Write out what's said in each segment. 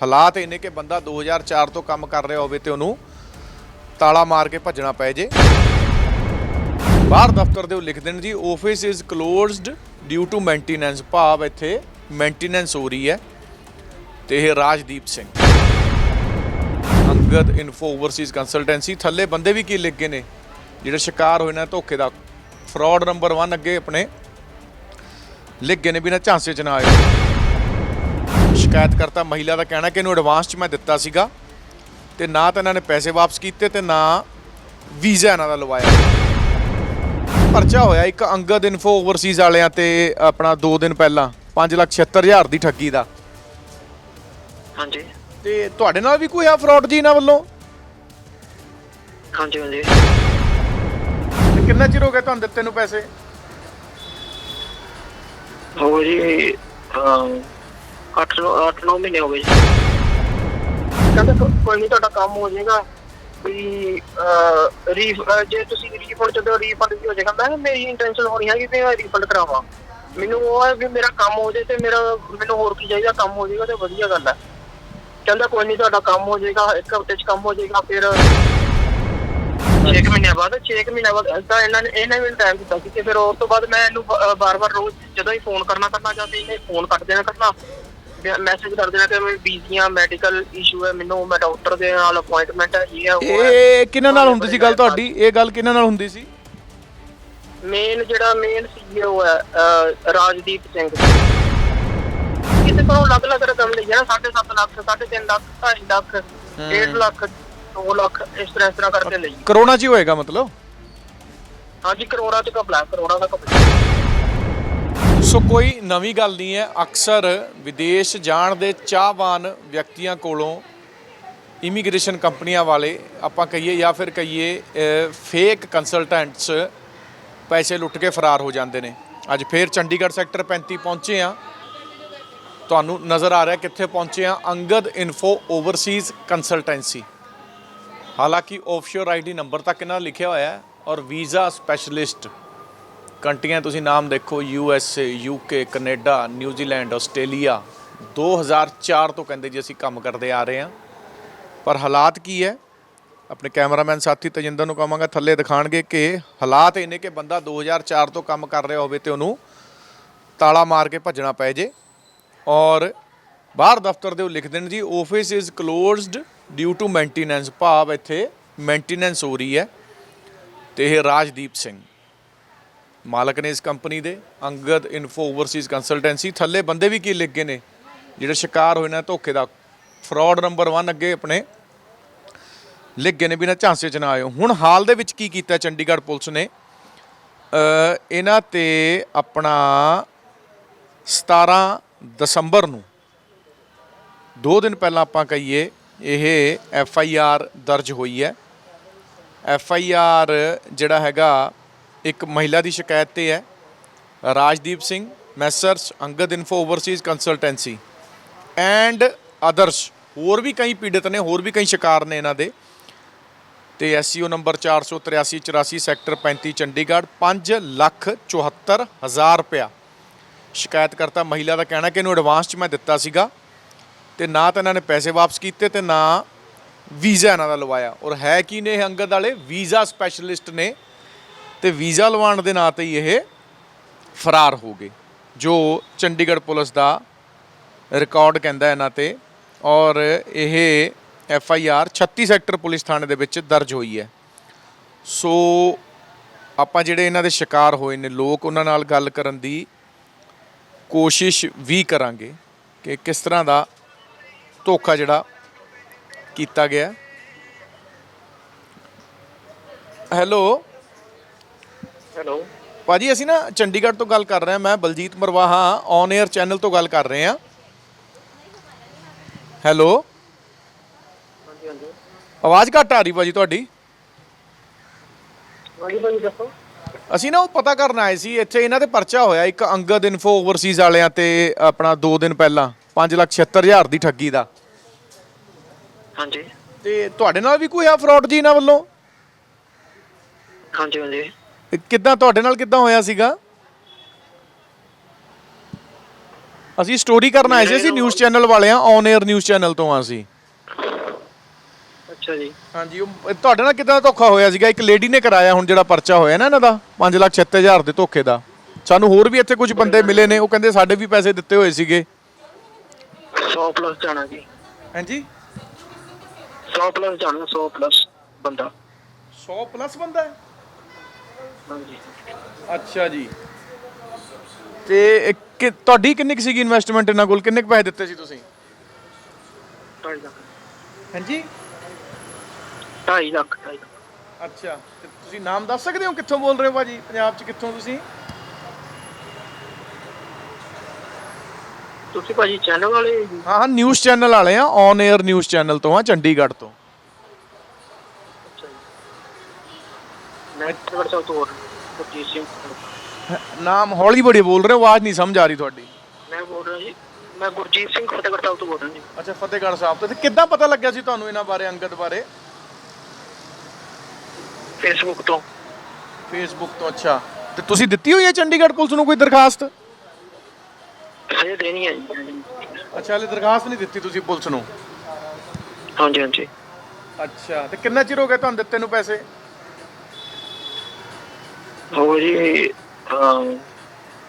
ਹਾਲਾਤ ਇਹਨੇ ਕਿ ਬੰਦਾ 2004 ਤੋਂ ਕੰਮ ਕਰ ਰਿਹਾ ਹੋਵੇ ਤੇ ਉਹਨੂੰ ਤਾਲਾ ਮਾਰ ਕੇ ਭੱਜਣਾ ਪੈ ਜੇ। ਬਾਹਰ ਦਫ਼ਤਰ ਦੇ ਉਹ ਲਿਖਦੇ ਨੇ ਜੀ office is closed due to maintenance ਭਾਵ ਇੱਥੇ ਮੇਨਟੇਨੈਂਸ ਹੋ ਰਹੀ ਹੈ ਤੇ ਇਹ Rajdeep Singh. Angad info overseas consultancy ਥੱਲੇ ਬੰਦੇ ਵੀ ਕੀ ਲਿਖ ਗਏ ਨੇ? ਜਿਹੜੇ ਸ਼ਿਕਾਰ ਹੋਏ ਨੇ ਧੋਖੇ ਦਾ। ਫਰਾਡ ਨੰਬਰ 1 ਅੱਗੇ ਆਪਣੇ ਲਿਖ ਗਏ ਨੇ ਬਿਨਾਂ ਝਾਂਸੇ ਚ ਨਾ ਆਏ ਸ਼ਿਕਾਇਤਕਰਤਾ ਮਹਿਲਾ ਦਾ ਕਹਿਣਾ ਕਿ ਇਹਨੂੰ ਐਡਵਾਂਸ ਚ ਮੈਂ ਦਿੱਤਾ ਸੀਗਾ ਤੇ ਨਾ ਤਾਂ ਇਹਨਾਂ ਨੇ ਪੈਸੇ ਵਾਪਸ ਕੀਤੇ ਤੇ ਨਾ ਵੀਜ਼ਾ ਇਹਨਾਂ ਦਾ ਲਵਾਇਆ। ਪਰਚਾ ਹੋਇਆ ਇੱਕ ਅੰਗਦ ਇਨਫੋ ਓਵਰਸੀਜ਼ ਵਾਲਿਆਂ ਤੇ ਆਪਣਾ 2 ਦਿਨ ਪਹਿਲਾਂ 576000 ਦੀ ਠੱਗੀ ਦਾ। ਹਾਂਜੀ। ਤੇ ਤੁਹਾਡੇ ਨਾਲ ਵੀ ਕੋਈ ਆ ਫਰਾਡ ਜੀ ਇਹਨਾਂ ਵੱਲੋਂ? ਹਾਂਜੀ ਹਾਂਜੀ। ਤੇ ਕਿੰਨਾ ਚਿਰ ਹੋ ਗਿਆ ਤੁਹਾਨੂੰ ਦਿੱਤੇ ਨੂੰ ਪੈਸੇ? ਹੋ ਜੀ 8 8 9 ਮਹੀਨੇ ਹੋ ਗਏ ਜੀ। ਕਹਿੰਦੇ ਕੋ- ਕੋਈ ਨਹੀਂ ਤੁਹਾਡਾ ਕੰਮ ਹੋ ਜਾਏਗਾ ਵੀ ਰੀਫ ਜੇ ਤੁਸੀਂ ਰੀਫੰਡ ਚਾਹੁੰਦੇ ਰੀਫੰਡ ਵੀ ਹੋ ਜਾਏਗਾ। ਮੈਂ ਕਿਹਾ ਮੇਰੀ ਇੰਟੈਂਸ਼ਨ ਹੋਣੀ ਹੈ ਕਿ ਮੈਂ ਰੀਫੰਡ ਕਰਾਵਾਂ। ਮੈਨੂੰ ਉਹ ਹੈ ਵੀ ਮੇਰਾ ਕੰਮ ਹੋ ਜਾਏ ਤੇ ਮੇਰਾ, ਮੈਨੂੰ ਹੋਰ ਕੀ ਚਾਹੀਦਾ, ਕੰਮ ਹੋ ਜਾਏਗਾ ਤੇ ਵਧੀਆ ਗੱਲ ਹੈ। ਕਹਿੰਦਾ ਕੋਈ ਨਹੀਂ ਤੁਹਾਡਾ ਕੰਮ ਹੋ ਜਾਏਗਾ, ਇੱਕ ਹਫ਼ਤੇ 'ਚ ਕੰਮ ਹੋ ਜਾਏਗਾ, ਫਿਰ 6 ਮਹੀਨਿਆਂ ਬਾਅਦ 6 ਮਹੀਨਿਆਂ ਬਾਅਦ ਤਾਂ ਇਹਨਾਂ ਨੇ ਇਹਨਾਂ ਨੇ ਟਾਈਮ ਦਿੱਤਾ ਸੀ ਤੇ ਫਿਰ ਉਸ ਤੋਂ ਬਾਅਦ ਮੈਂ ਇਹਨੂੰ ਬਾਰ-ਬਾਰ ਰੋਜ਼ ਜਦੋਂ ਹੀ ਫੋਨ ਕਰਨਾ ਕਰਨਾ ਜਾਂ ਤੇ ਇਹਨੇ ਫੋਨ ਕੱਟ ਦੇਣਾ ਕਰਨਾ ਮੈਸੇਜ ਕਰ ਦੇਣਾ ਕਿ ਮੈਂ ਬੀਜ਼ੀ ਆ ਮੈਡੀਕਲ ਇਸ਼ੂ ਹੈ ਮੈਨੂੰ ਮੈਂ ਡਾਕਟਰ ਦੇ ਨਾਲ ਅਪਾਇੰਟਮੈਂਟ ਹੈ ਇਹ ਹੈ ਉਹ ਹੈ। ਇਹ ਕਿਹਨਾਂ ਨਾਲ ਹੁੰਦੀ ਸੀ ਗੱਲ ਤੁਹਾਡੀ? ਇਹ ਗੱਲ ਕਿਹਨਾਂ ਨਾਲ ਹੁੰਦੀ ਸੀ? ਮੇਨ ਜਿਹੜਾ ਮੇਨ ਸੀਈਓ ਹੈ ਅਹ, ਰਾਜਦੀਪ ਸਿੰਘ ਕਿਤੇ ਕੋਲੋਂ ਅਲੱਗ-ਅਲੱਗ ਰਕਮ ਲਈ ਹੈ ਨਾ 7.5 ਲੱਖ 3.5 ਲੱਖ 2.5 ਲੱਖ 1.5 ਲੱਖ 2 ਲੱਖ ਇਸ ਤਰ੍ਹਾਂ ਇਸ ਤਰ੍ਹਾਂ ਕਰਕੇ ਲਈ। ਕਰੋਨਾ 'ਚ ਹੀ ਹੋਏਗਾ ਮਤਲਬ? ਹਾਂਜੀ ਕਰੋੜਾ ਚ ਕਪਲਾ ਕਰੋੜਾ ਦਾ ਕਪਲਾ ਸੋ ਕੋਈ ਨਵੀਂ ਗੱਲ ਨਹੀਂ ਹੈ। ਅਕਸਰ ਵਿਦੇਸ਼ ਜਾਣ ਦੇ ਚਾਹਵਾਨ ਵਿਅਕਤੀਆਂ ਕੋਲੋਂ ਇਮੀਗ੍ਰੇਸ਼ਨ ਕੰਪਨੀਆਂ ਵਾਲੇ ਆਪਾਂ ਕਹੀਏ ਜਾਂ ਫਿਰ ਕਹੀਏ ਫੇਕ ਕੰਸਲਟੈਂਟਸ ਪੈਸੇ ਲੁੱਟ ਕੇ ਫਰਾਰ ਹੋ ਜਾਂਦੇ ਨੇ। ਅੱਜ ਫੇਰ ਚੰਡੀਗੜ੍ਹ ਸੈਕਟਰ 35 ਪਹੁੰਚੇ ਆ ਤੁਹਾਨੂੰ ਨਜ਼ਰ ਆ ਰਿਹਾ ਕਿੱਥੇ ਪਹੁੰਚੇ ਆ ਅੰਗਦ ਇਨਫੋ ਓਵਰਸੀਜ਼ ਕੰਸਲਟੈਂਸੀ ਹਾਲਾਂਕਿ ਆਫਸ਼ੋਰ ਆਈਡੀ ਨੰਬਰ ਤੱਕ ਇਹਨਾਂ ਲਿਖਿਆ ਹੋਇਆ ਹੈ ਔਰ ਵੀਜ਼ਾ ਸਪੈਸ਼ਲਿਸਟ ਕੰਟਰੀਆਂ ਤੁਸੀਂ ਨਾਮ ਦੇਖੋ U S A U K Canada New Zealand Australia 2004 ਤੋਂ ਕਹਿੰਦੇ ਜੀ ਅਸੀਂ ਕੰਮ ਕਰਦੇ ਆ ਰਹੇ ਹਾਂ। ਪਰ ਹਾਲਾਤ ਕੀ ਹੈ? ਆਪਣੇ ਕੈਮਰਾਮੈਨ ਸਾਥੀ ਤਜਿੰਦਰ ਨੂੰ ਕਹਾਂਗਾ, ਥੱਲੇ ਦਿਖਾਣਗੇ ਕਿ ਹਾਲਾਤ ਇਹਨੇ ਕਿ ਬੰਦਾ 2004 ਤੋਂ ਕੰਮ ਕਰ ਰਿਹਾ ਹੋਵੇ ਤੇ ਉਹਨੂੰ ਤਾਲਾ ਮਾਰ ਕੇ ਭੱਜਣਾ ਪੈ ਜੇ। ਔਰ ਬਾਹਰ ਦਫ਼ਤਰ ਦੇ ਉਹ ਲਿਖਦੇ ਨੇ ਜੀ office is closed due to maintenance ਭਾਵ ਇੱਥੇ ਮੇਨਟੇਨੈਂਸ ਹੋ ਰਹੀ ਹੈ। ਤੇ ਇਹ ਰਾਜਦੀਪ ਸਿੰਘ। ਮਾਲਕ ਨੇ ਇਸ ਕੰਪਨੀ ਦੇ ਅੰਗਦ ਇਨਫੋ ਓਵਰਸੀਜ਼ ਕੰਸਲਟੈਂਸੀ ਥੱਲੇ ਬੰਦੇ ਵੀ ਕੀ ਲਿਖ ਗਏ ਨੇ, ਜਿਹੜੇ ਸ਼ਿਕਾਰ ਹੋਏ ਨੇ ਧੋਖੇ ਦਾ। ਫਰਾਡ ਨੰਬਰ 1 ਅੱਗੇ ਆਪਣੇ ਲਿਖ ਗਏ ਨੇ ਬਿਨਾਂ ਝਾਂਸੇ ਚ ਨਾ ਆਇਓ। ਹੁਣ ਹਾਲ ਦੇ ਵਿੱਚ ਕੀ ਕੀਤਾ ਚੰਡੀਗੜ੍ਹ ਪੁਲਿਸ ਨੇ? ਇਹਨਾਂ ਤੇ ਆਪਣਾ 17 ਦਸੰਬਰ ਨੂੰ, ਦੋ ਦਿਨ ਪਹਿਲਾਂ ਆਪਾਂ ਕਹੀਏ, ਇਹ ਐਫ ਆਈ ਆਰ ਦਰਜ ਹੋਈ ਹੈ। ਐਫ ਆਈ ਆਰ ਜਿਹੜਾ ਹੈਗਾ ਇੱਕ ਮਹਿਲਾ ਦੀ ਸ਼ਿਕਾਇਤ ਤੇ ਹੈ। Rajdeep Singh messrs Angad info overseas consultancy and others ਹੋਰ ਵੀ ਕਈ ਪੀੜਤ ਨੇ, ਹੋਰ ਵੀ ਕਈ ਸ਼ਿਕਾਰ ਨੇ ਇਹਨਾਂ ਦੇ। ਤੇ SCO number 483 84 sector 35 Chandigarh 5 lakh 74 ਹਜ਼ਾਰ ਰੁਪਇਆ। ਸ਼ਿਕਾਇਤਕਰਤਾ ਮਹਿਲਾ ਦਾ ਕਹਿਣਾ ਕਿ ਇਹਨੂੰ ਐਡਵਾਂਸ 'ਚ ਮੈਂ ਦਿੱਤਾ ਸੀਗਾ ਤੇ ਨਾ ਤਾਂ ਇਹਨਾਂ ਨੇ ਪੈਸੇ ਵਾਪਸ ਕੀਤੇ ਤੇ ਨਾ ਵੀਜ਼ਾ ਇਹਨਾਂ ਦਾ ਲਵਾਇਆ। ਔਰ ਹੈ ਕੀ ਨੇ ਇਹ ਅੰਗਦ ਵਾਲੇ? ਵੀਜ਼ਾ ਸਪੈਸ਼ਲਿਸਟ ਨੇ ਤੇ ਵੀਜ਼ਾ ਲਵਾਉਣ ਦੇ ਨਾਂ ਤੇ ਹੀ ਇਹ ਫਰਾਰ ਹੋ ਗਏ, ਜੋ ਚੰਡੀਗੜ੍ਹ ਪੁਲਿਸ ਦਾ ਰਿਕਾਰਡ ਕਹਿੰਦਾ ਇਹਨਾਂ ਤੇ ਔਰ ਇਹ F I R 36 sector police ਥਾਣੇ ਦੇ ਵਿੱਚ ਦਰਜ ਹੋਈ ਹੈ। ਸੋ ਆਪਾਂ ਜਿਹੜੇ ਇਹਨਾਂ ਦੇ ਸ਼ਿਕਾਰ ਹੋਏ ਨੇ, ਲੋਕ ਉਹਨਾਂ ਨਾਲ ਗੱਲ ਕਰਨ ਦੀ ਕੋਸ਼ਿਸ਼ ਵੀ ਕਰਾਂਗੇ ਕਿ ਕਿਸ ਤਰ੍ਹਾਂ ਦਾ ਧੋਖਾ ਜਿਹੜਾ ਕੀਤਾ ਗਿਆ। ਹੈਲੋ? ਹੈਲੋ। ਭਾਜੀ ਅਸੀਂ ਨਾ ਚੰਡੀਗੜ੍ਹ ਤੋਂ ਗੱਲ ਕਰ ਰਹੇ ਹਾਂ। ਮੈਂ Baljeet Marwaha on air channel ਤੋਂ ਗੱਲ ਕਰ ਰਹੇ ਹਾਂ। ਹੈਲੋ। ਹਾਂਜੀ ਹਾਂਜੀ। ਆਵਾਜ਼ ਘੱਟ ਆ ਰਹੀ ਭਾਜੀ ਤੁਹਾਡੀ। ਹਾਂਜੀ ਭਾਈ ਦੱਸੋ। ਅਸੀਂ ਨਾ ਉਹ ਪਤਾ ਕਰਨ ਆਏ ਸੀ ਇੱਥੇ ਇਹਨਾਂ ਤੇ ਪਰਚਾ ਹੋਇਆ। ਇੱਕ ਅੰਗਦ ਇਨਫੋ ਓਵਰਸੀਜ਼ ਵਾਲਿਆਂ ਤੇ ਆਪਣਾ 2 ਦਿਨ ਪਹਿਲਾਂ 576000 ਦੀ ਠੱਗੀ ਦਾ। ਹਾਂਜੀ। ਤੇ ਤੁਹਾਡੇ ਨਾਲ ਵੀ ਕੋਈ ਆ ਫਰਾਡ ਜੀ ਇਹਨਾਂ ਵੱਲੋਂ? ਹਾਂਜੀ ਹਾਂਜੀ। ਕਿੱਦਾਂ ਤੁਹਾਡੇ ਨਾਲ ਕਿੱਦਾਂ ਹੋਇਆ ਸੀਗਾ? ਅਸੀਂ ਸਟੋਰੀ ਕਰਨ ਆਏ ਸੀ ਅਸੀਂ ਨਿਊਜ਼ ਚੈਨਲ ਵਾਲੇ ਆ ਔਨ 에ਅਰ ਨਿਊਜ਼ ਚੈਨਲ ਤੋਂ ਆ ਅਸੀਂ। ਅੱਛਾ ਜੀ। ਹਾਂਜੀ ਉਹ ਤੁਹਾਡੇ ਨਾਲ ਕਿਦਾਂ ਧੋਖਾ ਹੋਇਆ ਸੀਗਾ? ਇੱਕ ਲੇਡੀ ਨੇ ਕਰਾਇਆ ਹੁਣ ਜਿਹੜਾ ਪਰਚਾ ਹੋਇਆ ਨਾ ਇਹਨਾਂ ਦਾ 566000 ਦੇ ਧੋਖੇ ਦਾ। ਸਾਨੂੰ ਹੋਰ ਵੀ ਇੱਥੇ ਕੁਝ ਬੰਦੇ ਮਿਲੇ ਨੇ ਉਹ ਕਹਿੰਦੇ ਸਾਡੇ ਵੀ ਪੈਸੇ ਦਿੱਤੇ ਹੋਏ ਸੀਗੇ। 100 ਪਲੱਸ ਜਾਣਾ ਜੀ। ਹਾਂਜੀ? 100 ਪਲੱਸ ਜਾਣਾ 100 ਪਲੱਸ ਬੰਦਾ। 100 ਪਲੱਸ ਬੰਦਾ? ਹੈ ਅੱਛਾ ਜੀ। ਤੇ ਇਹ ਕਿ ਤੁਹਾਡੀ ਕਿੰਨੀ ਕੁ ਸੀਗੀ ਇਨਵੈਸਟਮੈਂਟ ਇਹਨਾਂ ਕੋਲ? ਕਿੰਨੇ ਕੁ ਪੈਸੇ ਦਿੱਤੇ ਸੀ ਤੁਸੀਂ? 2.5 ਲੱਖ। ਹਾਂਜੀ? 2.5 ਲੱਖ 2.5 ਲੱਖ। ਅੱਛਾ। ਤੇ ਤੁਸੀਂ ਨਾਮ ਦੱਸ ਸਕਦੇ ਹੋ? ਕਿੱਥੋਂ ਬੋਲ ਰਹੇ ਹੋ ਭਾਜੀ? ਪੰਜਾਬ 'ਚ ਕਿੱਥੋਂ ਤੁਸੀਂ? ਤੁਸੀਂ ਭਾਜੀ ਚੈਨਲ ਵਾਲੇ ਹਾਂ ਹਾਂ ਨਿਊਜ਼ ਚੈਨਲ ਵਾਲੇ ਆ ਔਨ 에ਅਰ ਨਿਊਜ਼ ਚੈਨਲ ਤੋਂ ਆ ਚੰਡੀਗੜ੍ਹ ਤੋਂ। ਸਾਹਿਬ ਤੋਂ ਗੁਰਜੀਤ ਸਿੰਘ ਨਾਮ ਹੌਲੀ ਬੜੀ ਬੋਲ ਰਹੇ ਹੋ ਆਵਾਜ਼ ਨਹੀਂ ਸਮਝ ਆ ਰਹੀ ਤੁਹਾਡੀ। ਮੈਂ ਬੋਲ ਰਿਹਾ ਜੀ ਮੈਂ ਗੁਰਜੀਤ ਸਿੰਘ ਫਤਿਹਗੜ੍ਹ ਸਾਹਿਬ ਤੋਂ ਬੋਲ ਰਿਹਾ ਜੀ। ਅੱਛਾ ਫਤਿਹਗੜ੍ਹ ਸਾਹਿਬ ਤੋਂ। ਤੇ ਕਿੱਦਾਂ ਪਤਾ ਲੱਗਿਆ ਸੀ ਤੁਹਾਨੂੰ ਇਹਨਾਂ ਬਾਰੇ ਅੰਗਦ ਬਾਰੇ? ਫੇਸਬੁੱਕ ਤੋਂ। ਫੇਸਬੁੱਕ ਤੋਂ ਅੱਛਾ। ਤੇ ਤੁਸੀਂ ਦਿੱਤੀ ਹੋਈ ਹੈ ਚੰਡੀਗੜ੍ਹ ਪੁਲਿਸ ਨੂੰ ਕੋਈ ਦਰਖਾਸਤ? ਹਜੇ ਦੇਣੀ ਹੈ ਜੀ। ਅੱਛਾ ਹਲੇ ਦਰਖਾਸਤ ਨਹੀਂ ਦਿੱਤੀ ਤੁਸੀਂ ਪੁਲਿਸ ਨੂੰ? ਹਾਂਜੀ ਹਾਂਜੀ। ਅੱਛਾ ਤੇ ਕਿੰਨਾ ਚਿਰ ਹੋ ਗਿਆ ਤੁਹਾਨੂੰ ਦਿੱਤੇ ਨੂੰ ਪੈਸੇ? ਹੋ ਜੀ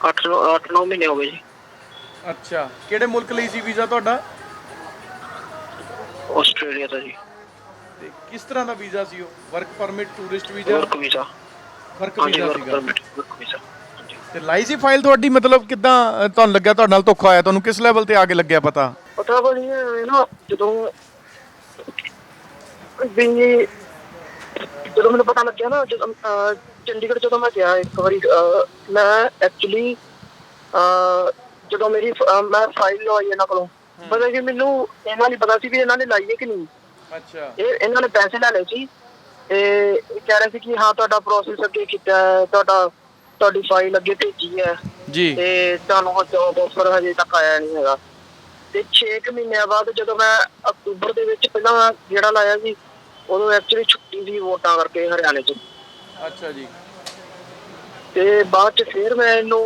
8 8 9 ਮਹੀਨੇ ਹੋ ਗਏ ਜੀ। ਅੱਛਾ ਕਿਹੜੇ ਮੁਲਕ ਲਈ ਸੀ ਵੀਜ਼ਾ ਤੁਹਾਡਾ? ਆਸਟ੍ਰੇਲੀਆ ਦਾ ਜੀ। ਤੇ ਕਿਸ ਤਰ੍ਹਾਂ ਦਾ ਵੀਜ਼ਾ ਸੀ ਉਹ? Work permit tourist visa? Work visa. Work visa ਸੀਗਾ। ਪਰਮਿਟ ਵਰਕ ਵੀਜ਼ਾ ਤੇ ਲਾਈ ਸੀ ਫਾਈਲ ਤੁਹਾਡੀ? ਮਤਲਬ ਕਿੱਦਾਂ ਤੁਹਾਨੂੰ ਲੱਗਿਆ ਤੁਹਾਡੇ ਨਾਲ ਧੋਖਾ ਹੋਇਆ? ਤੁਹਾਨੂੰ ਕਿਸ ਲੈਵਲ ਤੇ ਆ ਕੇ ਲੱਗਿਆ ਪਤਾ? ਪਤਾ ਬਣੀ ਹੈ ਨਾ ਜਦੋਂ ਵੀ ਜਦੋਂ ਮੈਨੂੰ ਪਤਾ ਲੱਗਿਆ ਨਾ ਜਦੋਂ ਚੰਡੀਗੜ੍ਹ ਜਦੋਂ ਮੈਂ ਗਿਆ ਇੱਕ ਵਾਰੀ ਅਹ, ਮੈਂ ਐਕਚੁਅਲੀ ਜਦੋਂ ਮੇਰੀ ਫ- ਅਹ, ਮੈਂ ਫਾਈਲ ਲਵਾਈ ਇਹਨਾਂ ਕੋਲੋਂ ਪਤਾ ਕਿ ਮੈਨੂੰ ਇਹਨਾਂ ਨਹੀਂ ਪਤਾ ਸੀ ਵੀ ਇਹਨਾਂ ਨੇ ਲਾਈ ਹੈ ਕਿ ਨਹੀਂ। ਅੱਛਾ। ਇਹ ਇਹਨਾਂ ਨੇ ਪੈਸੇ ਲੈ ਲਏ ਸੀ ਤੇ ਇਹ ਕਹਿ ਰਹੇ ਸੀ ਕਿ ਹਾਂ ਤੁਹਾਡਾ ਪ੍ਰੋਸੈਸ ਅੱਗੇ ਕੀਤਾ ਹੈ ਤੁਹਾਡਾ ਤੁਹਾਡੀ ਫਾਈਲ ਅੱਗੇ ਭੇਜੀ ਹੈ। ਜੀ। ਤੇ ਤੁਹਾਨੂੰ ਉਹ ਜੋਬ ਆਫਰ ਹਜੇ ਤੱਕ ਆਇਆ ਨਹੀਂ ਹੈਗਾ। ਤੇ 6 ਮਹੀਨਿਆਂ ਬਾਅਦ ਜਦੋਂ ਮੈਂ ਅਕਤੂਬਰ ਦੇ ਵਿੱਚ ਪਹਿਲਾਂ ਜਿਹੜਾ ਲਾਇਆ ਸੀ ਉਦੋਂ ਐਕਚੁਅਲੀ ਛੁੱਟੀ ਸੀ ਵੋਟਾਂ ਕਰਕੇ ਹਰਿਆਣੇ 'ਚ। ਅੱਛਾ ਜੀ। ਤੇ ਬਾਅਦ 'ਚ ਫਿਰ ਮੈਂ ਇਹਨੂੰ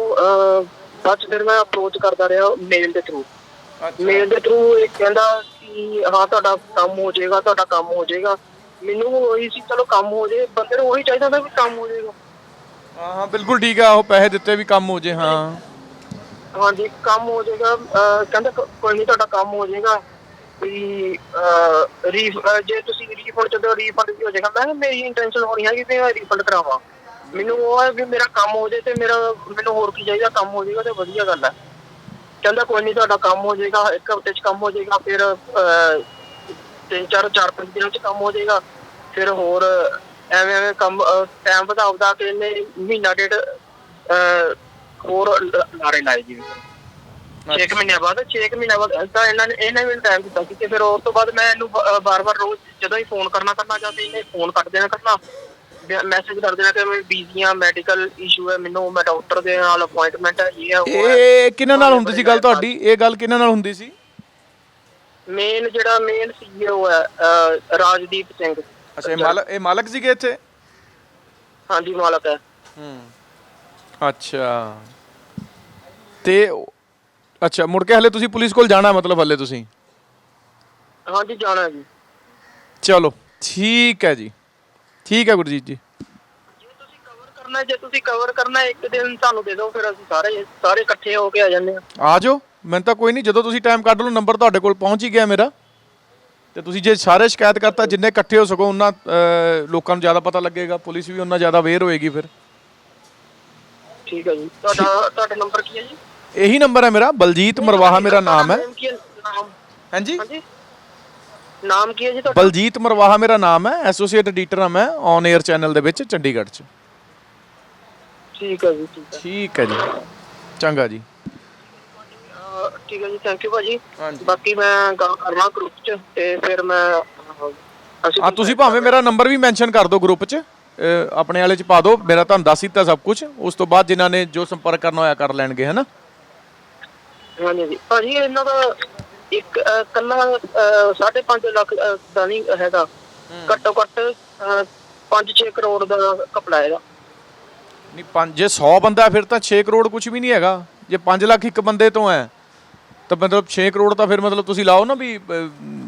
ਬਾਅਦ 'ਚ ਫਿਰ ਮੈਂ ਅਪਰੋਚ ਕਰਦਾ ਰਿਹਾ ਮੇਲ ਦੇ ਥਰੂ ਮੇਲ ਦੇ ਥਰੂ ਇਹ ਕਹਿੰਦਾ ਕਿ ਹਾਂ ਤੁਹਾਡਾ ਕੰਮ ਹੋ ਜਾਏਗਾ ਤੁਹਾਡਾ ਕੰਮ ਹੋ ਜਾਏਗਾ। ਮੈਨੂੰ ਉਹੀ ਸੀ ਚਲੋ ਕੰਮ ਹੋ ਜਾਏ ਬੰਦੇ ਨੂੰ ਉਹੀ ਚਾਹੀਦਾ ਹੁੰਦਾ ਵੀ ਕੰਮ ਹੋ ਜਾਏਗਾ। ਹਾਂ ਹਾਂ ਬਿਲਕੁਲ ਠੀਕ ਆ ਉਹ ਪੈਸੇ ਦਿੱਤੇ ਵੀ ਕੰਮ ਹੋ ਜੇ ਹਾਂ। ਹਾਂਜੀ ਕੰਮ ਹੋ ਜਾਏਗਾ ਕਹਿੰਦਾ ਕੋਈ ਨਹੀਂ ਤੁਹਾਡਾ ਕੰਮ ਹੋ ਜਾਏਗਾ। ਵੀ ਰੀਫ ਜੇ ਤੁਸੀਂ ਰੀਫੰਡ ਚਾਹੁੰਦੇ ਹੋ ਰੀਫੰਡ ਵੀ ਹੋ ਜਾਏਗਾ ਮੈਂ ਮੇਰੀ ਇੰਟੈਂਸ਼ਨ ਹੋ ਹੈ ਕਿ ਮੈਂ ਰੀਫੰਡ ਕਰਾਵਾਂ। ਮੈਨੂੰ ਉਹ ਹੈ ਵੀ ਮੇਰਾ ਕੰਮ ਹੋ ਜਾਏ ਤੇ ਮੇਰਾ ਮੈਨੂੰ ਹੋਰ ਕੀ ਚਾਹੀਦਾ ਕੰਮ ਹੋ ਜਾਏਗਾ ਤੇ ਵਧੀਆ ਗੱਲ ਹੈ। ਕਹਿੰਦਾ ਕੋਈ ਨਹੀਂ ਤੁਹਾਡਾ ਕੰਮ ਹੋ ਜਾਏਗਾ ਇੱਕ ਹਫ਼ਤੇ 'ਚ ਕੰਮ ਹੋ ਜਾਏਗਾ ਫਿਰ ਤਿੰਨ ਚਾਰ ਚਾਰ ਪੰਜ ਦਿਨਾਂ 'ਚ ਕੰਮ ਹੋ ਜਾਏਗਾ ਫਿਰ ਹੋਰ ਐਵੇਂ ਐਵੇਂ ਕੰਮ ਟਾਈਮ ਵਧਾ ਵਧਾ ਇਹਨੇ ਮਹੀਨਾ ਡੇਢ ਅਹ, ਹੋਰ ਲਾਰੇ ਲਾਏ ਜੀ। 6 ਮਹੀਨਿਆਂ ਬਾਅਦ 6 ਮਹੀਨਿਆਂ ਬਾਅਦ ਤਾਂ ਇਹਨਾਂ ਨੇ ਇਹਨੇ ਮੈਨੂੰ ਟਾਈਮ ਦਿੱਤਾ ਸੀ ਤੇ ਫਿਰ ਉਸ ਤੋਂ ਬਾਅਦ ਮੈਂ ਇਹਨੂੰ ਬਾਰ-ਬਾਰ ਰੋਜ਼ ਜਦੋਂ ਹੀ ਫੋਨ ਕਰਨਾ ਕਰਨਾ ਜਾਂ ਤੇ ਇਹਨੇ ਫੋਨ ਕੱਟ ਦੇਣਾ ਕਰਨਾ ਮੈਸੇਜ ਕਰ ਦੇਣਾ ਕਿ ਮੈਂ ਬਿਜ਼ੀ ਆ ਮੈਡੀਕਲ ਇਸ਼ੂ ਹੈ ਮੈਨੂੰ ਮੈਂ ਡਾਕਟਰ ਦੇ ਨਾਲ ਅਪਾਇੰਟਮੈਂਟ ਹੈ ਇਹ ਹੈ ਇਹ ਕਿਹਨਾਂ ਨਾਲ ਹੁੰਦੀ ਸੀ ਗੱਲ ਤੁਹਾਡੀ? ਇਹ ਗੱਲ ਕਿਹਨਾਂ ਨਾਲ ਹੁੰਦੀ ਸੀ? ਮੇਨ ਜਿਹੜਾ ਮੇਨ ਸੀਈਓ ਹੈ ਰਾਜਦੀਪ ਸਿੰਘ। ਅੱਛਾ ਇਹ ਮਾਲਕ ਇਹ ਮਾਲਕ ਸੀਗੇ ਇੱਥੇ? ਹਾਂਜੀ ਮਾਲਕ ਹੈ। ਹੂੰ। ਅੱਛਾ। ਤੇ ਅੱਛਾ ਮੁੜ ਕੇ ਹਲੇ ਤੁਸੀਂ ਪੁਲਿਸ ਕੋਲ ਜਾਣਾ ਮਤਲਬ ਹਲੇ ਤੁਸੀਂ? ਹਾਂਜੀ ਜਾਣਾ ਹੈ ਜੀ। ਚਲੋ ਠੀਕ ਹੈ ਜੀ। ਠੀਕ ਹੈ ਗੁਰਜੀਤ ਜੀ। ਜੇ ਤੁਸੀਂ ਕਵਰ ਕਰਨਾ ਜੇ ਤੁਸੀਂ ਕਵਰ ਕਰਨਾ ਇੱਕ ਦਿਨ ਸਾਨੂੰ ਦੇ ਦਿਓ ਫਿਰ ਅਸੀਂ ਸਾਰੇ ਸਾਰੇ ਇਕੱਠੇ ਹੋ ਕੇ ਆ ਜਾਂਦੇ ਹਾਂ। ਆ ਜਾਓ। ਮੈਨੂੰ ਤਾਂ ਕੋਈ ਨਹੀਂ ਜਦੋਂ ਤੁਸੀਂ ਟਾਈਮ ਕੱਢ ਲਓ ਨੰਬਰ ਤੁਹਾਡੇ ਕੋਲ ਪਹੁੰਚ ਹੀ ਗਿਆ ਮੇਰਾ। ਤੇ ਤੁਸੀਂ ਜੇ ਸਾਰੇ ਸ਼ਿਕਾਇਤ ਕਰਤਾ ਜਿੰਨੇ ਇਕੱਠੇ ਹੋ ਸਕੋ ਉਹਨਾਂ ਲੋਕਾਂ ਨੂੰ ਜ਼ਿਆਦਾ ਪਤਾ ਲੱਗੇਗਾ ਪੁਲਿਸ ਵੀ ਉਹਨਾਂ ਜ਼ਿਆਦਾ ਅਵੇਅਰ ਹੋਏਗੀ ਫਿਰ। ਠੀਕ ਹੈ ਜੀ। ਤੁਹਾਡਾ ਤੁਹਾਡਾ ਨੰਬਰ ਕੀ ਹੈ ਜੀ? ਇਹੀ ਨੰਬਰ ਹੈ ਮੇਰਾ ਬਲਜੀਤ ਮਰਵਾਹਾ ਮੇਰਾ ਨਾਮ ਹੈ। ਹਾਂਜੀ? ਹਾਂਜੀ? ਨਾਮ ਕੀ ਹੈ ਜੀ ਤੁਹਾਡਾ? ਬਲਜੀਤ ਮਰਵਾਹਾ ਮੇਰਾ ਨਾਮ ਹੈ ਐਸੋਸੀਏਟ ਐਡੀਟਰ ਹਾਂ ਮੈਂ ਔਨ 에ਅਰ ਚੈਨਲ ਦੇ ਵਿੱਚ ਚੰਡੀਗੜ੍ਹ 'ਚ। ਠੀਕ ਹੈ ਜੀ ਠੀਕ ਹੈ। ਠੀਕ ਹੈ ਜੀ। ਚੰਗਾ ਜੀ। ਅਹ ਠੀਕ ਹੈ ਜੀ ਥੈਂਕ ਯੂ ਭਾਜੀ। ਹਾਂਜੀ। ਬਾਕੀ ਮੈਂ ਗੱਲ ਕਰਨਾ ਗਰੁੱਪ 'ਚ ਤੇ ਫਿਰ ਮੈਂ ਅਹ, ਅਸੀਂ ਆ ਤੁਸੀਂ ਭਾਵੇਂ ਮੇਰਾ ਨੰਬਰ ਵੀ ਮੈਂਸ਼ਨ ਕਰ ਦਿਓ ਗਰੁੱਪ 'ਚ। ਅਹ, ਆਪਣੇ ਵਾਲੇ 'ਚ ਪਾ ਦਿਓ ਮੇਰਾ ਤੁਹਾਨੂੰ ਦੱਸ ਦਿੱਤਾ ਸਭ ਕੁਝ ਉਸ ਤੋਂ ਬਾਅਦ ਜਿਨ੍ਹਾਂ ਨੇ ਜੋ ਸੰਪਰਕ ਕਰਨਾ ਹੋਇਆ ਕਰ ਲੈਣਗੇ ਹਨਾ? ਹਾਂਜੀ ਭਾਜੀ ਇਹਨਾਂ ਦਾ ਇੱਕ ਅਹ, ਕੱਲਾ 5.5 ਲੱਖ ਅਹ, ਦਾ ਨਹੀਂ ਹੈਗਾ। ਘੱਟੋ ਘੱਟ 5-6 ਕਰੋੜ ਦਾ ਕਪੜਾ ਹੈਗਾ। ਨਹੀਂ ਪੰਜ ਜੇ 100 ਬੰਦਾ ਫਿਰ ਤਾਂ 6 ਕਰੋੜ ਕੁਝ ਵੀ ਨਹੀਂ ਹੈਗਾ। ਜੇ 5 ਲੱਖ ਇੱਕ ਬੰਦੇ ਤੋਂ ਹੈ ਤਾਂ ਮਤਲਬ 6 ਕਰੋੜ ਤਾਂ ਫਿਰ ਮਤਲਬ ਤੁਸੀਂ ਲਾਓ ਨਾ ਵੀ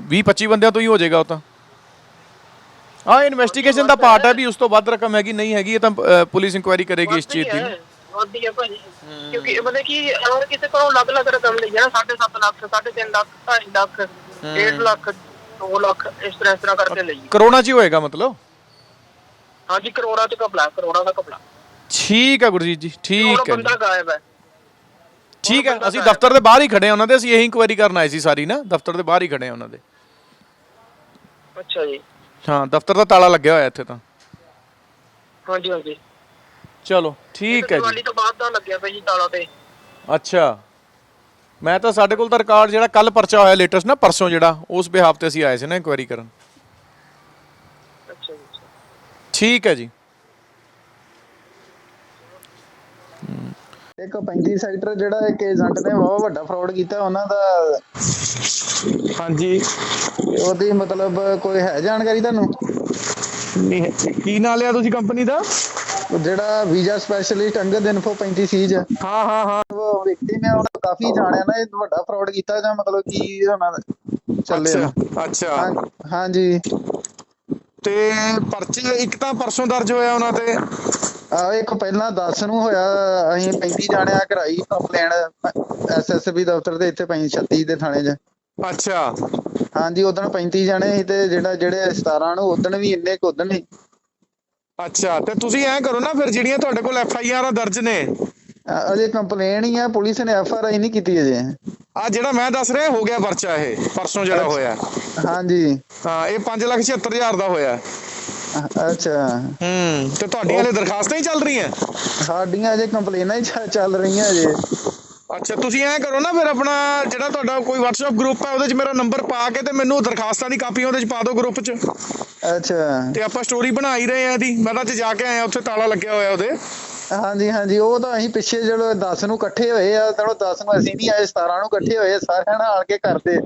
20 25 ਬੰਦਿਆਂ ਤੋਂ ਹੀ ਹੋ ਜਾਏਗਾ ਉਹ ਤਾਂ। ਹਾਂ ਇਨਵੈਸਟੀਗੇਸ਼ਨ ਦਾ ਪਾਰਟ ਹੈ ਵੀ ਉਸ ਤੋਂ ਵੱਧ ਰਕਮ ਹੈਗੀ ਨਹੀਂ ਹੈਗੀ ਇਹ ਤਾਂ ਅ, ਪੁਲਿਸ ਇਨਕੁਆਇਰੀ ਕਰੇਗੀ ਇਸ ਚੀਜ਼ ਦੀ। ਵੱਧਦੀ ਹੈ ਭਾਜੀ। ਕਿਉਂਕਿ ਮਤਲਬ ਕਿ ਅਗਰ ਕਿਸੇ ਕੋਲੋਂ ਅਲੱਗ-ਅਲੱਗ ਰਕਮ ਲਈ ਨਾ 7.5 ਲੱਖ 3.5 ਲੱਖ 2.5 ਲੱਖ 1.5 ਲੱਖ 2 ਲੱਖ ਇਸ ਤਰ੍ਹਾਂ ਇਸ ਤਰ੍ਹਾਂ ਕਰਕੇ ਲਈ। ਕਰੋਨਾ 'ਚ ਹੀ ਹੋਏਗਾ ਮਤਲਬ? ਹਾਂਜੀ ਕਰੋੜਾਂ ਚ ਕਪਲਾ ਕਰੋੜਾਂ ਦਾ ਕਪਲਾ। ਠੀਕ ਹੈ ਗੁਰਜੀਤ ਜੀ ਠੀਕ ਹੈ ਬੰਦਾ ਗਾਇਬ ਹੈ। ਠੀਕ ਹੈ ਅਸੀਂ ਦਫ਼ਤਰ ਦੇ ਬਾਹਰ ਹੀ ਖੜੇ ਆ ਉਹਨਾਂ ਦੇ ਅਸੀਂ ਇਹੀ ਇਨਕੁਆਇਰੀ ਕਰਨ ਆਏ ਸੀ ਸਾਰੀ ਨਾ ਦਫ਼ਤਰ ਦੇ ਬਾਹਰ ਹੀ ਖੜੇ ਆ ਉਹਨਾਂ ਦੇ। ਅੱਛਾ ਜੀ। ਹਾਂ ਦਫ਼ਤਰ ਦਾ ਤਾਲਾ ਲੱਗਿਆ ਹੋਇਆ ਇੱਥੇ ਤਾਂ। ਹਾਂਜੀ ਹਾਂਜੀ। ਚਲੋ ਠੀਕ ਹੈ ਜੀ। ਦੀਵਾਲੀ ਤੋਂ ਬਾਅਦ ਦਾ ਲੱਗਿਆ ਪਿਆ ਜੀ ਤਾਲਾ ਤੇ। ਅੱਛਾ। ਮੈਂ ਤਾਂ ਸਾਡੇ ਕੋਲ ਤਾਂ ਰਿਕਾਰਡ ਜਿਹੜਾ ਕੱਲ ਪਰਚਾ ਹੋਇਆ ਲੇਟੈਸਟ ਨਾ ਪਰਸੋਂ ਜਿਹੜਾ ਉਸ ਬਿਹਾਫ ਤੇ ਅਸੀਂ ਆਏ ਸੀ ਨਾ ਇਨਕੁਆਇਰੀ ਕਰਨ। ਅੱਛਾ ਜੀ ਅੱਛਾ। ਠੀਕ ਹੈ ਜੀ। ਇੱਕ 35 ਸੈਕਟਰ ਜਿਹੜਾ ਇੱਕ ਏਜੰਟ ਨੇ ਬਹੁਤ ਵੱਡਾ ਫਰਾਡ ਕੀਤਾ ਉਹਨਾਂ ਦਾ ਹਾਂਜੀ। ਉਹਦੀ ਮਤਲਬ ਕੋਈ ਹੈ ਜਾਣਕਾਰੀ ਤੁਹਾਨੂੰ? ਕੀ ਨਾਂ ਲਿਆ ਤੁਸੀਂ ਕੰਪਨੀ ਦਾ? ਜਿਹੜਾ ਵੀਜ਼ਾ ਸਪੈਸ਼ਲਿਸਟ ਅੰਗਦ ਇਨਫੋ 35 ਸੀਜ ਹਾਂ ਹਾਂ ਹਾਂ। ਉਹ ਵਿਅਕਤੀ ਨੇ ਉਹਨੂੰ ਕਾਫੀ ਜਾਣਿਆ ਨਾ ਇਹ ਵੱਡਾ ਫਰਾਡ ਕੀਤਾ ਜਾਂ ਮਤਲਬ ਕੀ ਉਹਨਾਂ ਦਾ ਚੱਲੇ ਅੱਛਾ ਹਾਂਜੀ। ਤੇ ਪਰਚੇ ਇੱਕ ਤਾਂ ਪਰਸੋਂ ਦਰਜ ਹੋਇਆ ਉਹਨਾਂ ਤੇ? ਆ ਇੱਕ ਪਹਿਲਾਂ 10 ਨੂੰ ਹੋਇਆ ਅਸੀਂ 35 ਜਾਣਿਆ ਕਰਾਈ ਕੰਪਲੇਨ ਐਸਐਸਬੀ ਦਫ਼ਤਰ ਦੇ ਇੱਥੇ 36 ਦੇ ਥਾਣੇ 'ਚ। ਅੱਛਾ। ਹਾਂਜੀ ਉਦੋਂ 35 ਜਾਣੇ ਸੀ ਤੇ ਜਿਹੜਾ ਜਿਹੜੇ 17 ਨੂੰ ਉਦੋਂ ਵੀ ਇੰਨੇ ਕੁ ਉਦੋਂ ਹੀ। ਅੱਛਾ ਤੇ ਤੁਸੀਂ ਐਂ ਕਰੋ ਨਾ ਫਿਰ ਜਿਹੜੀਆਂ ਤੁਹਾਡੇ ਕੋਲ ਐਫ ਆਈ ਆਰ ਦਰਜ ਨੇ। ਅਜੇ ਕੰਪਲੇਨ ਹੀ ਆ ਪੁਲਿਸ ਨੇ ਐਫ ਆਰ ਆਈ ਨਹੀਂ ਕੀਤੀ ਅਜੇ। ਆ ਜਿਹੜਾ ਮੈਂ ਦੱਸ ਰਿਹਾ ਹੋ ਗਿਆ ਪਰਚਾ ਇਹ ਪਰਸੋਂ ਜਿਹੜਾ ਹੋਇਆ। ਹਾਂਜੀ। ਹਾਂ ਇਹ 576000 ਦਾ ਹੋਇਆ। ਅੱਛਾ। ਹੂੰ ਤੇ ਤੁਹਾਡੀਆਂ ਹਲੇ ਦਰਖਾਸਤਾਂ ਹੀ ਚੱਲ ਰਹੀਆਂ? ਸਾਡੀਆਂ ਅਜੇ ਕੰਪਲੇਨਾਂ ਹੀ ਚੱਲ ਰਹੀਆਂ ਅਜੇ। ਅੱਛਾ ਤੁਸੀਂ ਐਂ ਕਰੋ ਨਾ ਫਿਰ ਆਪਣਾ ਜਿਹੜਾ ਤੁਹਾਡਾ ਕੋਈ WhatsApp ਗਰੁੱਪ ਹੈ ਉਹਦੇ 'ਚ ਮੇਰਾ ਨੰਬਰ ਪਾ ਕੇ ਤੇ ਮੈਨੂੰ ਦਰਖਾਸਤਾਂ ਦੀ ਕਾਪੀ ਉਹਦੇ 'ਚ ਪਾ ਦਿਓ ਗਰੁੱਪ 'ਚ। ਅੱਛਾ। ਤੇ ਆਪਾਂ ਸਟੋਰੀ ਬਣਾ ਹੀ ਰਹੇ ਆ ਇਹਦੀ। ਮੈਂ ਤਾਂ ਅੱਜ ਜਾ ਕੇ ਆਇਆ ਉੱਥੇ ਤਾਲਾ ਲੱਗਿਆ ਹੋਇਆ ਉਹਦੇ। ਹਾਂਜੀ ਹਾਂਜੀ ਉਹ ਤਾਂ ਅਸੀਂ ਪਿੱਛੇ ਜਦੋਂ 10 ਨੂੰ ਇਕੱਠੇ ਹੋਏ ਆ ਚਲੋ 10 ਨੂੰ ਅਸੀਂ ਨਹੀਂ ਆਏ 17 ਨੂੰ ਇਕੱਠੇ ਹੋਏ ਸਾਰਿਆਂ ਨਾਲ ਆ ਕੇ ਕਰਦੇ।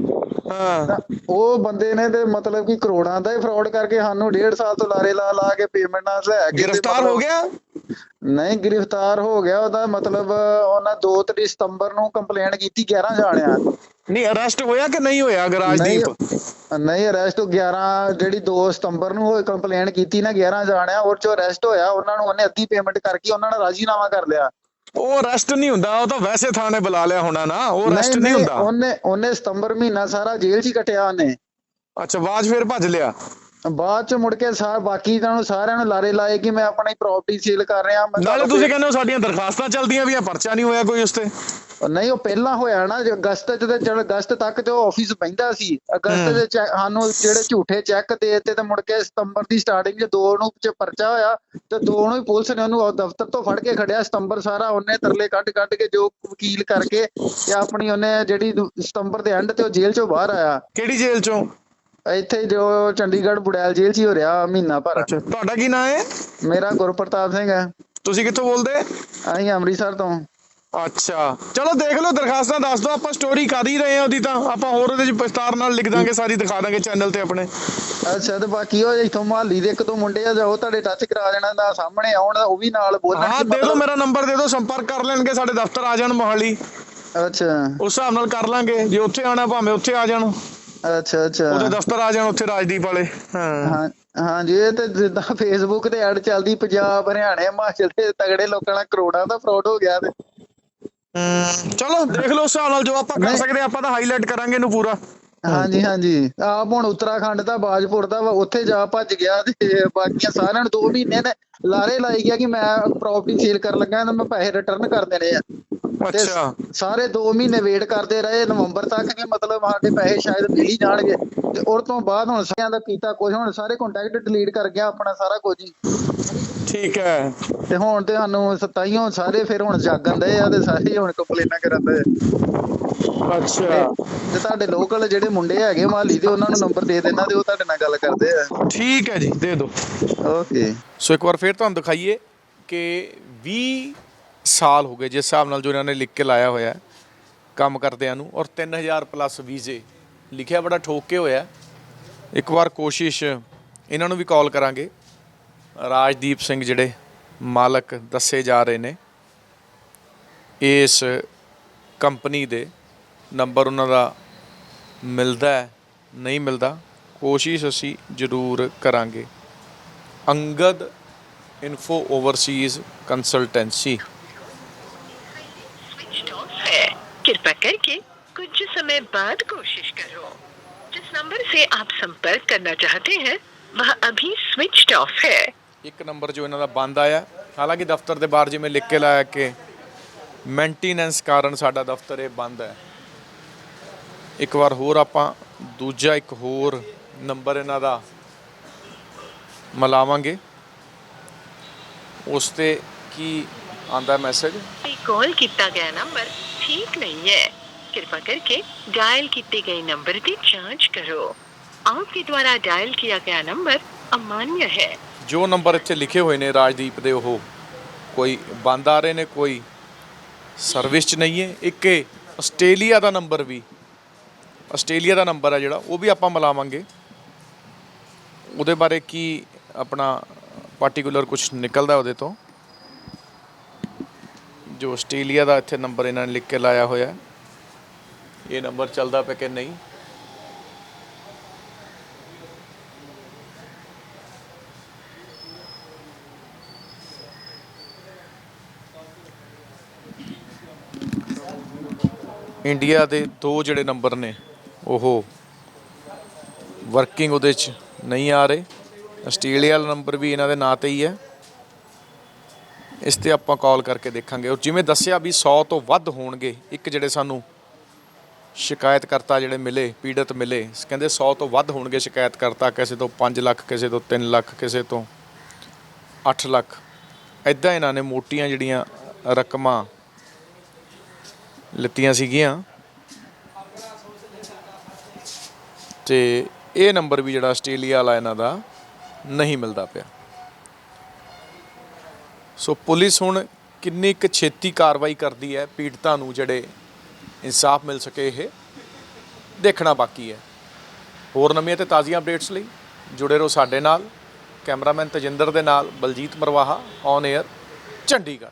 ਹਾਂ। ਤਾਂ ਉਹ ਬੰਦੇ ਨੇ ਤੇ ਮਤਲਬ ਕਿ ਕਰੋੜਾਂ ਦਾ ਹੀ ਫਰਾਡ ਕਰਕੇ ਸਾਨੂੰ ਡੇਢ ਸਾਲ ਤੋਂ ਲਾਰੇ ਲਾ ਲਾ ਕੇ ਪੇਮੈਂਟਾਂ ਲੈ ਕੇ ਤੇ ਗ੍ਰਿਫਤਾਰ ਹੋ ਗਿਆ? ਨਹੀਂ ਗ੍ਰਿਫਤਾਰ ਹੋ ਗਿਆ ਉਹਦਾ ਮਤਲਬ ਉਹਨਾਂ 2 ਤਰੀਕ ਸਤੰਬਰ ਨੂੰ ਕੰਪਲੇਂਟ ਕੀਤੀ 11 ਜਾਣਿਆ ਨਹੀਂ ਅਰੈਸਟ ਹੋਇਆ ਕਿ ਨਹੀਂ ਹੋਇਆ ਗਰਾਜਦੀਪ ਨਹੀਂ ਅਰੈਸਟ 11 ਜਿਹੜੀ 2 ਸਤੰਬਰ ਨੂੰ ਹੋਈ ਕੰਪਲੇਂਟ ਕੀਤੀ ਨਾ 11 ਜਾਣਿਆ ਉਹ ਚੋਂ ਅਰੈਸਟ ਹੋਇਆ ਉਹਨਾਂ ਨੂੰ ਉਹਨੇ ਅੱਧੀ ਪੇਮੈਂਟ ਕਰਕੇ ਉਹਨਾਂ ਨੇ ਰਾਜੀਨਾਮਾ ਕਰ ਲਿਆ। ਉਹ ਅਰੈਸਟ ਨਹੀਂ ਹੁੰਦਾ ਉਹ ਤਾਂ ਵੈਸੇ ਥਾਣੇ ਬੁਲਾ ਲਿਆ ਹੋਣਾ ਨਾ ਉਹ ਅਰੈਸਟ ਨਹੀਂ ਹੁੰਦਾ। ਉਹਨੇ ਉਹਨੇ ਸਤੰਬਰ ਮਹੀਨਾ ਸਾਰਾ ਜੇਲ੍ਹ 'ਚ ਹੀ ਕੱਟਿਆ ਉਹਨੇ। ਅੱਛਾ ਬਾਅਦ ਫਿਰ ਭੱਜ ਲਿਆ? ਬਾਅਦ 'ਚ ਮੁੜ ਕੇ ਸਾਰ ਬਾਕੀ ਨੂੰ ਸਾਰਿਆਂ ਨੂੰ ਲਾਰੇ ਲਾਏ ਕਿ ਮੈਂ ਆਪਣੀ ਪ੍ਰਾਪਰਟੀ ਸੇਲ ਕਰ ਰਿਹਾ ਮੈਂ ਨਾਲੇ ਤੁਸੀਂ ਕਹਿੰਦੇ ਹੋ ਸਾਡੀਆਂ ਦਰਖਾਸਤਾਂ ਚੱਲਦੀਆਂ ਵੀ ਆ ਪਰਚਾ ਨਹੀਂ ਹੋਇਆ ਕੋਈ ਉਸ ਤੇ ਨਹੀਂ ਉਹ ਪਹਿਲਾਂ ਹੋਇਆ ਨਾ ਜੋ ਅਗਸਤ ਚ ਤੇ ਜਦ ਅਗਸਤ ਤੱਕ ਤੇ ਉਹ ਆਫਿਸ ਬੈਂਦਾ ਸੀ। ਅਗਸਤ ਦੇ ਸਾਨੂੰ ਜਿਹੜੇ ਝੂਠੇ ਚੈੱਕ ਦੇ ਦਿੱਤੇ ਤੇ ਮੁੜ ਕੇ ਸਤੰਬਰ ਦੀ ਸਟਾਰਟਿੰਗ ਚ ਦੋ ਨੂੰ ਚ ਪਰਚਾ ਹੋਇਆ ਤੇ ਦੋ ਨੂੰ ਹੀ ਪੁਲਿਸ ਨੇ ਉਹਨੂੰ ਉਹ ਦਫ਼ਤਰ ਤੋਂ ਫੜ ਕੇ ਖੜਿਆ। ਸਤੰਬਰ ਸਾਰਾ ਉਹਨੇ ਤਰਲੇ ਕੱਢ ਕੱਢ ਕੇ ਜੋ ਵਕੀਲ ਕਰਕੇ ਤੇ ਆਪਣੀ ਉਹਨੇ ਜਿਹੜੀ ਸਤੰਬਰ ਦੇ ਐਂਡ ਤੇ ਉਹ ਜੇਲ੍ਹ ਚੋਂ ਬਾਹਰ ਆਇਆ। ਕਿਹੜੀ ਜੇਲ੍ਹ ਚੋਂ? ਇੱਥੇ ਜੋ ਚੰਡੀਗੜ੍ਹ ਬੁੜੈਲ ਜੇਲ੍ਹ 'ਚ ਹੀ ਹੋ ਰਿਹਾ ਮਹੀਨਾ ਭਰ। ਅੱਛਾ ਤੁਹਾਡਾ ਕੀ ਨਾਂ ਹੈ? ਮੇਰਾ ਗੁਰਪ੍ਰਤਾਪ ਸਿੰਘ ਹੈ। ਤੁਸੀਂ ਕਿੱਥੋਂ ਬੋਲਦੇ? ਅਸੀਂ ਅੰਮ੍ਰਿਤਸਰ ਤੋਂ। ਅੱਛਾ ਚਲੋ ਦੇਖ ਲਓ ਦਰਖਾਸਤਾਂ ਦੱਸ ਦਿਓ ਆਪਾਂ ਸਟੋਰੀ ਕਰ ਹੀ ਰਹੇ ਹਾਂ ਉਹਦੀ ਤਾਂ। ਆਪਾਂ ਹੋਰ ਉਹਦੇ 'ਚ ਵਿਸਤਾਰ ਨਾਲ ਲਿਖ ਦਾਂਗੇ ਸਾਰੀ ਦਿਖਾ ਦਾਂਗੇ ਚੈਨਲ ਤੇ ਆਪਣੇ। ਅੱਛਾ ਤੇ ਬਾਕੀ ਉਹ ਇੱਥੋਂ ਮੁਹੱਲੀ ਦੇ ਇੱਕ ਦੋ ਮੁੰਡੇ ਆ ਜੋ ਤੁਹਾਡੇ ਟੱਚ ਕਰਾ ਦੇਣਾ ਦਾ ਸਾਹਮਣੇ ਆਉਣ ਉਹ ਵੀ ਨਾਲ ਬੋਲਣ ਹਾਂ ਦੇ ਦਿਓ ਮੇਰਾ ਨੰਬਰ ਦੇ ਦਿਓ ਸੰਪਰਕ ਕਰ ਲੈਣਗੇ ਸਾਡੇ ਦਫ਼ਤਰ ਆ ਜਾਣ ਮੋਹਾਲੀ। ਅੱਛਾ। ਉਸ ਹਿਸਾਬ ਨਾਲ ਕਰ ਲਾਂਗੇ ਜੇ ਉੱਥੇ ਆਣਾ ਭਾਵੇਂ ਉੱਥੇ ਆ ਜਾਣ। ਅੱਛਾ ਅੱਛਾ। ਉਹਦੇ ਦਫ਼ਤਰ ਆ ਜਾਣ ਉੱਥੇ ਰਾਜਦੀਪ ਵਾਲੇ। ਹਾਂ। ਹਾਂ ਹਾਂਜੀ ਇਹ ਤੇ ਜਿੱਦਾਂ ਫੇਸਬੁੱਕ ਤੇ ਐਡ ਚੱਲਦੀ ਪੰਜਾਬ ਹਰਿਆਣੇ ਹਿਮਾਚਲ ਦੇ ਤਗੜੇ ਲੋਕਾਂ ਨਾਲ ਕਰੋੜਾਂ ਦਾ ਫਰਾਡ ਹੋ ਗਿਆ ਤੇ। ਚਲੋ ਦੇਖ ਲਓ ਹਿਸਾਬ ਨਾਲ ਜੋ ਆਪਾਂ ਕਰ। ਸਕਦੇ ਆਪਾਂ ਤਾਂ ਹਾਈਲਾਈਟ ਕਰਾਂਗੇ ਇਹਨੂੰ ਪੂਰਾ। ਹਾਂਜੀ ਹਾਂਜੀ। ਆਪ ਹੁਣ ਉੱਤਰਾਖੰਡ ਦਾ ਬਾਜਪੁਰ ਦਾ ਉੱਥੇ ਜਾ ਭੱਜ ਗਿਆ ਤੇ ਬਾਕੀਆਂ ਸਾਰਿਆਂ ਨੂੰ 2 ਮਹੀਨੇ ਨੇ ਲਾਰੇ ਲਾਈ ਗਿਆ ਕਿ ਮੈਂ ਪ੍ਰਾਪਰਟੀ ਸੇਲ ਕਰਨ ਲੱਗਾ ਤਾਂ ਮੈਂ ਪੈਸੇ ਰਿਟਰਨ ਕਰ ਦੇਣੇ ਆ। ਅੱਛਾ। ਸਾਰੇ 2 ਮਹੀਨੇ ਵੇਟ ਕਰਦੇ ਰਹੇ ਨਵੰਬਰ ਤੱਕ ਕਿ ਮਤਲਬ ਸਾਡੇ ਪੈਸੇ ਸ਼ਾਇਦ ਮਿਲ ਹੀ ਜਾਣਗੇ। ਤੇ ਉਸ ਤੋਂ ਬਾਅਦ ਹੁਣ ਸਾਰਿਆਂ ਦਾ ਕੀਤਾ ਕੁਝ ਹੁਣ ਸਾਰੇ ਕੰਟੈਕਟ ਡਿਲੀਟ ਕਰ ਗਿਆ ਆਪਣਾ ਸਾਰਾ ਕੁਝ ਹੀ। ਠੀਕ ਹੈ। ਤੇ ਹੁਣ ਤੇ ਸਾਨੂੰ ਸਤਾਈਓ ਸਾਰੇ ਫਿਰ ਹੁਣ ਜਾਗਣ ਦੇ ਆ ਤੇ ਸਾਰੇ ਹੁਣ ਕੰਪਲੇਨਾਂ ਕਰਨ ਦੇ ਅੱਛਾ। ਤੇ ਤੁਹਾਡੇ ਲੋਕਲ ਜਿਹੜੇ ਮੁੰਡੇ ਹੈਗੇ ਮਾਲੀ ਦੇ ਉਹਨਾਂ ਨੂੰ ਨੰਬਰ ਦੇ ਦੇਣਾ ਤੇ ਉਹ ਤੁਹਾਡੇ ਨਾਲ ਗੱਲ ਕਰਦੇ ਆ। ਠੀਕ ਹੈ ਜੀ ਦੇ ਦਿਓ। ਓਕੇ ਸੋ ਇੱਕ ਵਾਰ ਫਿਰ ਤੁਹਾਨੂੰ ਦਿਖਾਈਏ ਕਿ 20 ਸਾਲ ਹੋ ਗਏ, ਜਿਸ ਹਿਸਾਬ ਨਾਲ ਜੋ ਇਹਨਾਂ ਨੇ ਲਿਖ ਕੇ ਲਾਇਆ ਹੋਇਆ ਹੈ, ਕੰਮ ਕਰਦਿਆਂ ਨੂੰ, ਔਰ 3000 ਪਲੱਸ ਵੀਜ਼ੇ ਲਿਖਿਆ ਬੜਾ ਠੋਕ ਕੇ ਹੋਇਆ ਇੱਕ ਵਾਰ ਕੋਸ਼ਿਸ਼, ਇਹਨਾਂ ਨੂੰ ਵੀ ਕਾਲ ਕਰਾਂਗੇ। ਰਾਜਦੀਪ ਸਿੰਘ ਜਿਹੜੇ ਮਾਲਕ ਦੱਸੇ ਜਾ ਰਹੇ ਨੇ, ਇਸ ਕੰਪਨੀ ਦੇ ਨੰਬਰ ਉਹਨਾਂ ਦਾ ਮਿਲਦਾ ਨਹੀਂ ਮਿਲਦਾ, ਕੋਸ਼ਿਸ਼ ਅਸੀਂ ਜ਼ਰੂਰ ਕਰਾਂਗੇ। ਅੰਗਦ ਇਨਫੋ ਓਵਰਸੀਜ਼ ਕੰਸਲਟੈਂਸੀ है कृपया करके कुछ समय बाद कोशिश करो जिस नंबर से आप संपर्क करना चाहते हैं वह अभी स्विच ऑफ है ਇੱਕ ਨੰਬਰ ਜੋ ਇਹਨਾਂ ਦਾ ਬੰਦ ਆਇਆ ਹਾਲਾਂਕਿ ਦਫ਼ਤਰ ਦੇ ਬਾਹਰ ਜਿਵੇਂ ਲਿਖ ਕੇ ਲਾਇਆ ਕਿ ਮੇਨਟੇਨੈਂਸ ਕਾਰਨ ਸਾਡਾ ਦਫ਼ਤਰ ਇਹ ਬੰਦ ਹੈ ਇੱਕ ਵਾਰ ਹੋਰ ਆਪਾਂ ਦੂਜਾ ਇੱਕ ਹੋਰ ਨੰਬਰ ਇਹਨਾਂ ਦਾ ਮਿਲਾਵਾਂਗੇ ਉਸ ਤੇ ਕੀ ਆਂਦਾ ਮੈਸੇਜ कॉल किया गया नंबर ठीक नहीं है कृपया करके डायल किए गए नंबर की जांच करो आपके द्वारा डायल किया गया नंबर अमान्य है ਜੋ ਨੰਬਰ ਇੱਥੇ ਲਿਖੇ ਹੋਏ ਨੇ ਰਾਜਦੀਪ ਦੇ ਉਹ ਕੋਈ ਬੰਦ ਆ ਰਹੇ ਨੇ ਕੋਈ ਸਰਵਿਸ 'ਚ ਨਹੀਂ ਹੈ ਇੱਕ ਇਹ ਆਸਟ੍ਰੇਲੀਆ ਦਾ ਨੰਬਰ ਵੀ ਆਸਟ੍ਰੇਲੀਆ ਦਾ ਨੰਬਰ ਹੈ ਜਿਹੜਾ ਉਹ ਵੀ ਆਪਾਂ ਮਿਲਾਵਾਂਗੇ ਉਹਦੇ ਬਾਰੇ ਕੀ ਆਪਣਾ ਪਾਰਟਿਕੂਲਰ ਕੁਝ ਨਿਕਲਦਾ ਉਹਦੇ ਤੋਂ ਜੋ ਆਸਟ੍ਰੇਲੀਆ ਦਾ ਇੱਥੇ ਨੰਬਰ ਇਹਨਾਂ ਨੇ ਲਿਖ ਕੇ ਲਾਇਆ ਹੋਇਆ ਹੈ। ਇਹ ਨੰਬਰ ਚੱਲਦਾ ਪਿਆ ਕਿ ਨਹੀਂ? ਇੰਡੀਆ ਦੇ ਦੋ ਜਿਹੜੇ ਨੰਬਰ ਨੇ, ਉਹ ਵਰਕਿੰਗ ਉਹਦੇ 'ਚ ਨਹੀਂ ਆ ਰਹੇ। ਆਸਟ੍ਰੇਲੀਆ ਵਾਲਾ ਨੰਬਰ ਵੀ ਇਹਨਾਂ ਦੇ ਨਾਂ ਤੇ ਹੀ ਹੈ। ਇਸ ਤੇ ਆਪਾਂ ਕਾਲ ਕਰਕੇ ਦੇਖਾਂਗੇ। ਔਰ ਜਿਵੇਂ ਦੱਸਿਆ ਵੀ 100 ਤੋਂ ਵੱਧ ਹੋਣਗੇ, ਇੱਕ ਜਿਹੜੇ ਸਾਨੂੰ ਸ਼ਿਕਾਇਤ ਕਰਤਾ ਜਿਹੜੇ ਮਿਲੇ, ਪੀੜਤ ਮਿਲੇ, ਕਹਿੰਦੇ 100 ਤੋਂ ਵੱਧ ਹੋਣਗੇ ਸ਼ਿਕਾਇਤ ਕਰਤਾ ਕਿਸੇ ਤੋਂ 5 ਲੱਖ, ਕਿਸੇ ਤੋਂ 3 ਲੱਖ, ਕਿਸੇ ਤੋਂ 8 ਲੱਖ। ਐਦਾਂ ਇਹਨਾਂ ਨੇ ਮੋਟੀਆਂ ਜਿਹੜੀਆਂ ਰਕਮਾਂ ਲਿੱਤੀਆਂ ਸੀਗੀਆਂ। ਤੇ ਇਹ ਨੰਬਰ ਵੀ ਜਿਹੜਾ ਆਸਟ੍ਰੇਲੀਆ ਵਾਲਾ ਇਹਨਾਂ ਦਾ ਨਹੀਂ ਮਿਲਦਾ ਪਿਆ। ਸੋ ਪੁਲਿਸ ਹੁਣ ਕਿੰਨੀ ਕੁ ਛੇਤੀ ਕਾਰਵਾਈ ਕਰਦੀ ਹੈ ਪੀੜਤਾਂ ਨੂੰ ਜਿਹੜੇ ਇਨਸਾਫ ਮਿਲ ਸਕੇ ਇਹ, ਦੇਖਣਾ ਬਾਕੀ ਹੈ। ਹੋਰ ਨਵੀਆਂ ਤੇ ਤਾਜ਼ੀਆਂ ਅਪਡੇਟਸ ਲਈ ਜੁੜੇ ਰਹੋ ਸਾਡੇ ਨਾਲ। ਕੈਮਰਾਮੈਨ ਤਜਿੰਦਰ ਦੇ ਨਾਲ ਬਲਜੀਤ ਮਰਵਾਹਾ ਔਨ 에ਅਰ ਚੰਡੀਗੜ੍ਹ।